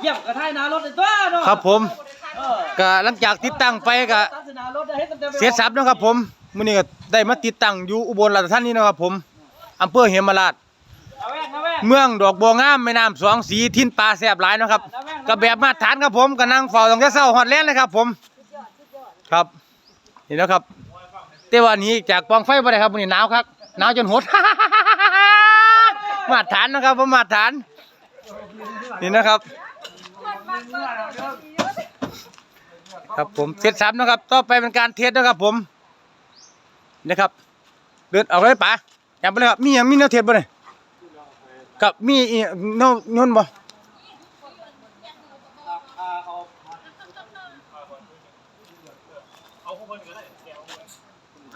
เยี่ยมกระทายหนารถเลยตัวเนาะครับผมเออก็หลังจากติดตั้งไปก็ตัดสินารถได้ให้ต็มๆไปหมดเสียสับนาะครับผมมื้อนี้ก็ได้มาติดตั้งอยู่อุบลราชธานีนะครับผมอำเภอเหมราช เอาแว่งเอาแว่ง เมืองดอกบัวงามแม่น้ำสองสีทินปลาแซ่บหลายเนาะครับก็แบบมาตรฐานครับผมก็นั่งเฝ้าตั้งแต่เช้าฮอดแลงเลยครับผมครับนี่นะครับแต่ว่านี้จากปล่องไฟบ่ได้ครับมื้อนี้หนาวครับหนาวจนหด มาตรฐานนะครับผมมาตรฐานนี่นะครับ ครับผมเสร็จสับนะครับ ต่อไปเป็นการเทสนะครับผมนะครับ เดินเอาเลยป๋าจับไปเลยครับมีหยังมีแนวเทสบ่เนี่ยกับมีอีแนวยนบ่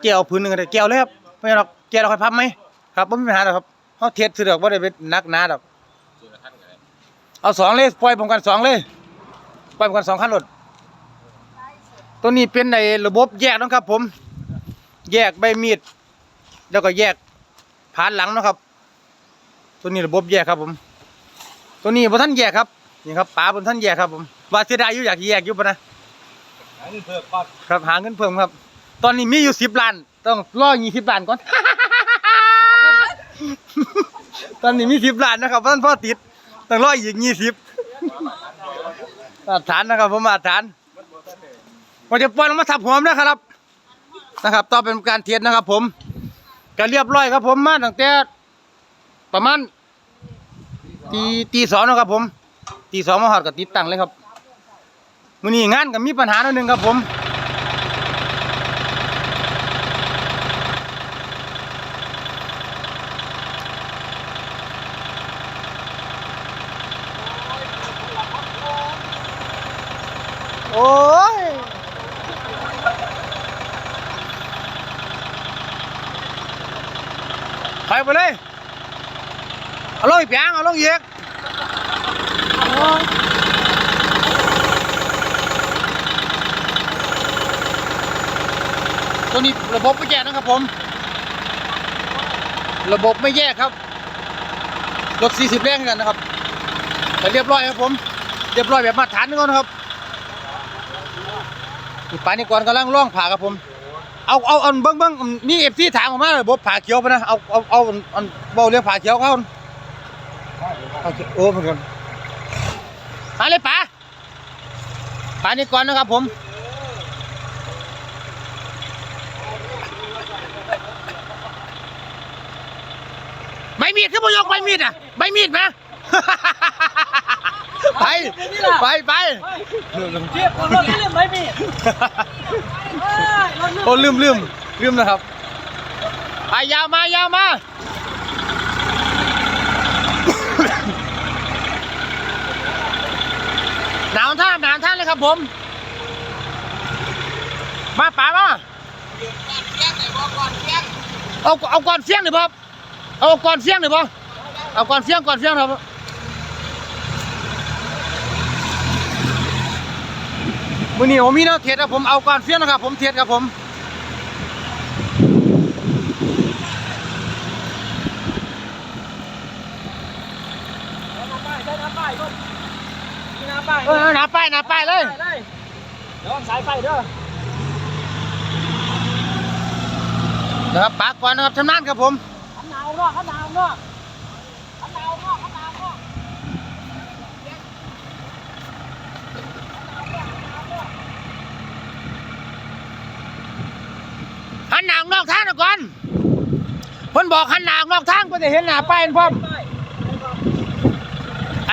แก้วพื้นหนึ่งก็ได้แก้วเลยครับไม่หรอกแก้วเราค่อยพับไหมครับบ่มีปัญหาหรอกครับเฮาเทสซื้อดอกบ่าได้เป็นนักหนาดอก เอาสองเลยปล่อยผมกันสองเลยปล่อยผมกันสองคันรถตัวนี้เป็นในระบบแยกนะครับ ผม แยกใบมีด แล้วก็แยกผ่านหลังนะครับ ตัวนี้ระบบแยกครับผม ตัวนี้บนท่านแยกครับนี่ครับป๋าบนท่านแยกครับผมว่าเสียดายอยู่อยากแยกอยู่ปะนะครับหาเงินเพิ่มครับ ตอนนี้มีอยู่สิบล้าน ต้องรอยี่สิบล้านก่อน ตอนนี้มีสิบล้านนะครับท่านพ่อติด ต้องรออีกยี่สิบมาตรฐานนะครับผมมาตรฐานผมจะปล่อยลงมาทับหัวมนะครับ นะครับต่อเป็นการเทียนนะครับ ผมก็เรียบร้อยครับ ผมมาตั้งแต่ประมาณตีตีสองนะครับ ผมตีสองมาหอดกับติดตั้งเลยครับมื้อนี้งานก็มีปัญหาหน่อยนึงครับผม ไปไปเลย เอาลงอีกเปียงเอาลงอีกตัวนี้ระบบไม่แยกนะครับผม ระบบไม่แยกครับ รถ 40 แรงกันนะครับ แต่เรียบร้อยครับผม เรียบร้อยแบบมาตรฐานก่อนนะครับนี่ปานี่ก่อนกำลังล่องผ่าครับผม เอาเอาเอาเบิ้งเบิ้งนี่เอฟซีถามออกมาระบบผ่าเขียวไปนะเอาเอาเอาเอาเบาเรื่องผ่าเขียวเขาโอเคโอ้เหมือนกันมาเลยป๋าป๋านี่ก่อนนะครับผมใบมีดขึ้นมายกใบมีดอะใบมีดมาไปไปไปเทียบคนรถเรื่องไม่มี เอ้ยรถเรื่องโอ้ลืมลืมลืมนะครับไปยาวมายาวมาหนาวท่าหนาวท่าเลยครับผม มาป่ามาเอาเอาก่อนเสียงหรือเปล่าเอาก่อนเสียงหรือเปล่าเอาก่อนเสียงก่อนเสียงครับ มือนี้ผมมีแนวเทสครับผมเอาก่อนเสียงนะครับผมเทสครับผมน้ำป้ายใช้น้ำป้ายรถมีน้ำป้ายเออหนาป้ายหนาป้ายเลยได้เลยเดี๋ยวสายไฟเด้อนะครับปากก่อนนะครับชำนาญครับผมขันหนาวเนาะขันหนาวเนาะขันหนาวเนาะขันหนาวเนาะ หน้าออกนอกทางก่อนเพิ่นบอกหันหน้าออกนอกทางก็จะเห็นหน้าป้ายพร้อมป้ายไอ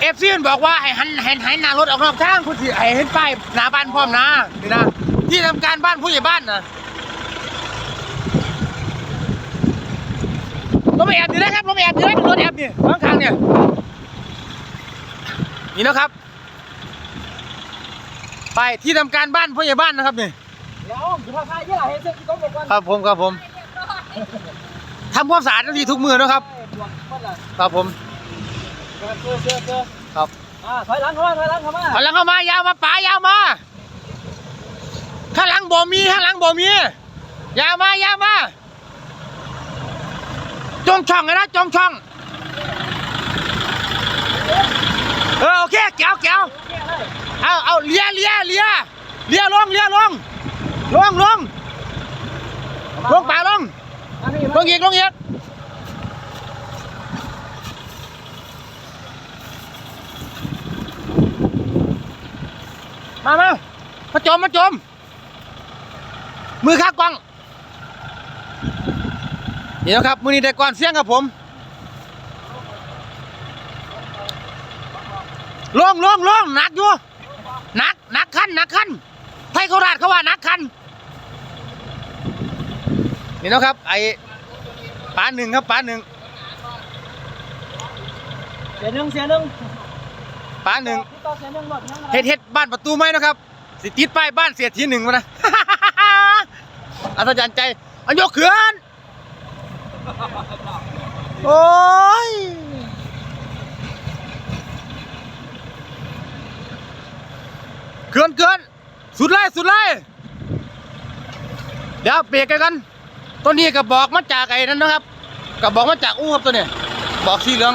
เอฟซีมันบอกว่าให้หันให้ให้หน้ารถออกนอกทางคุณสิให้เห็นป้ายหน้าบ้านพร้อมนะนี่นะที่ทำการบ้านผู้ใหญ่บ้านนะรถไม่แอบอยู่นะครับรถไม่แอบอยู่นะรถแอบนี่ข้างทางเนี่ยนี่นะครับ ไปที่ทำการบ้านผู้ใหญ่บ้านนะครับนี่ย คใต้เนี่ยเห็นเส้นที่ต้องบอกว่าครับผมครับผมทำความสะอาดทันทีทุกมือนะครับบวกคนละครับผมเจอเจอเจอเจอครับอ่าถอยหลังเข้ามาถอยหลังเข้ามาข้างหลังเข้ามายาวมาป๋ายาวมาข้างหลังบ่มีข้างหลังบ่มียาวมายาวมาจงช่องเลยนะจงช่องเอาเลียเลียเลียเลียลงเลียลง ลงลงลงป่าลงลงอีกลงอีกมามามาจมมาจม มือข้ากล้องนี่นะครับ มือนี้ได้ก่อนเสียงครับผมลงลงลงหนักอยู่หนักหนักคันหนักคันไทยโคราชเขาว่าหนักคัน นี่นะครับ ไอ้ปลาหนึ่งครับปลาหนึ่งเสียหนึ่งเสียหนึ่งปลาหนึ่งพี่ต่อเสียหนึ่งหมดยังไงเฮ็ดเฮ็ดบ้านประตูไม้นะครับ สิติดป้ายบ้านเสียทีหนึ่งวะนะ อัศจรรย์ใจอันยกเขื่อนโอ้ยเขื่อนเขื่อนสุดเลยสุดเลย เดี๋ยวเบรกกันกันตัวนี้ก็บอกมาจากไอ้นั่นนะครับก็บอกมาจากอู้ครับตัวนี้บอกสีเหลือง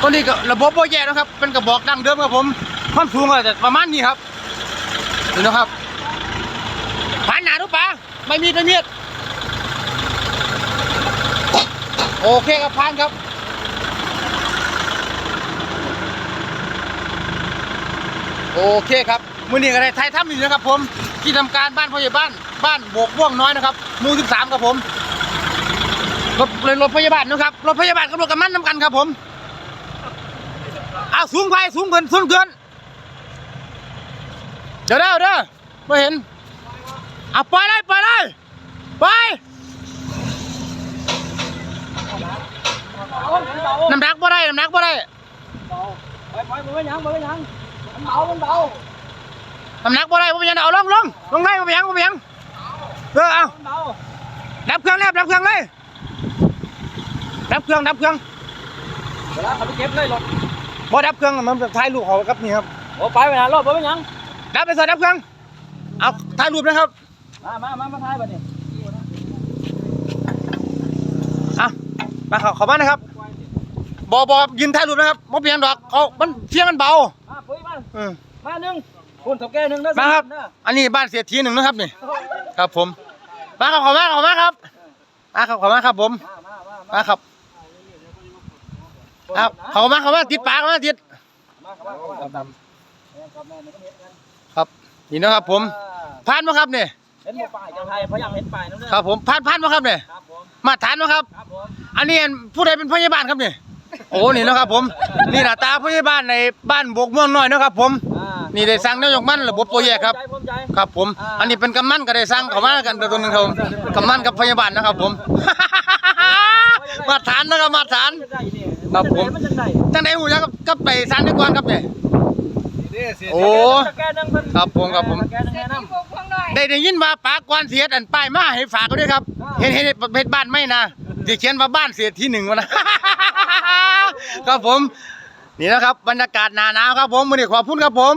ตัวนี้ก็ระบบโบแย่นะครับ เป็นกระบอกดั้งเดิมครับผมความสูงก็จะประมาณนี้ครับนี่นะครับผ่านหนาทุกปลาไม่มีไม่มีดโอเคครับผ่านครับโอเคครับมือนี้ก็ได้ไทยทำอยู่นะครับผมที่ทำการบ้านพ่อใหญ่บ้าน บ้านโบกว่วงน้อยนะครับหมู่13ครับผมรถเลยรถพยาบาลนะครับรถพยาบาลกับรถกำมันน้ำกันครับผมเอาสูงไปสูงเกินสูงเกินเดี๋ยวเด้อเด้อไม่เห็นเอาไปเลยไปเลยไปน้ำหนักบ่ได้น้ำหนักบ่ได้ไปไปมันไม่ยังมันไม่ยังมันเบามันเบาน้ำหนักบ่ได้บ่เป็นยังเอาลงลงลงเลยบ่เป็นยังบ่เป็นยัง เออเอามันเบาดับเครื่องแล้วดับเครื่องเลยดับเครื่องดับเครื่องเดี๋ยวเขาไปเก็บเลยรถบ่ดับเครื่องมันจะถ่ายรูปเขาครับนี่ครับโอ้ไปไปนะรถไปยังดับไปใส่ดับเครื่องเอาถ่ายรูปนะครับมามามามาถ่ายบัดนี้เอามาเขาเขามานะครับบ่บ่ยืนถ่ายรูปนะครับบ่เป็นหยังดอกเขามันเสียงมันเบามาปุ้ยมาเออมาหนึ่งคุณถกแก่หนึ่งนะมาครับ อันนี้บ้านเสียทีหนึ่งนะครับนี่ ครับผม มาครับขอมาขอมาครับมาครับขอมาครับผมมามามามาครับครับขอมาขอมาติดปากมาติดมาครับมาครับดำครับแม่มันก็เห็นกันครับนี่นะครับผมผ่านไหมครับเนี่ยเห็นหมู่ป้ายจังไทยเพราะยังเห็นป้ายนั่นเลยครับผมผ่านผ่านไหมครับเนี่ยครับผมมาฐานไหมครับครับผมอันนี้ผู้ใดเป็นพยาบาลครับเนี่ยโอ้นี่นะครับผม นี่หน้าตาพยาบาลในบ้านบกเมืองน้อยนะครับผมอ่า นี่ได้สั่งนายกมันระบบตัวแยกครับภูมิใจครับผม อันนี้เป็นกำนันก็ได้สั่งเขามากันตัวหนึงครับผมกำนันกับพยาบาลนะครับ ผม มาฐานนะครับมาฐานภูมิใจนี่ครับผมมันจะได้จังไดหูจักกับกับไปสารดีกว่าครับเนี่ยโอ้ตะแกนึงเพิ่นครับผมครับผมตะแกนึงแนะนำได้ได้ยินว่าปากกวนเสียดอันป้ายมาให้ฝากเขาด้วยครับ เห็นเห็นเพชรบ้านไม่นะที่เขียนว่าบ้านเสียที่หนึ่งวะนะครับผม นี่นะครับบรรยากาศหนาหนาวครับผมวันนี้ขอบคุณครับผม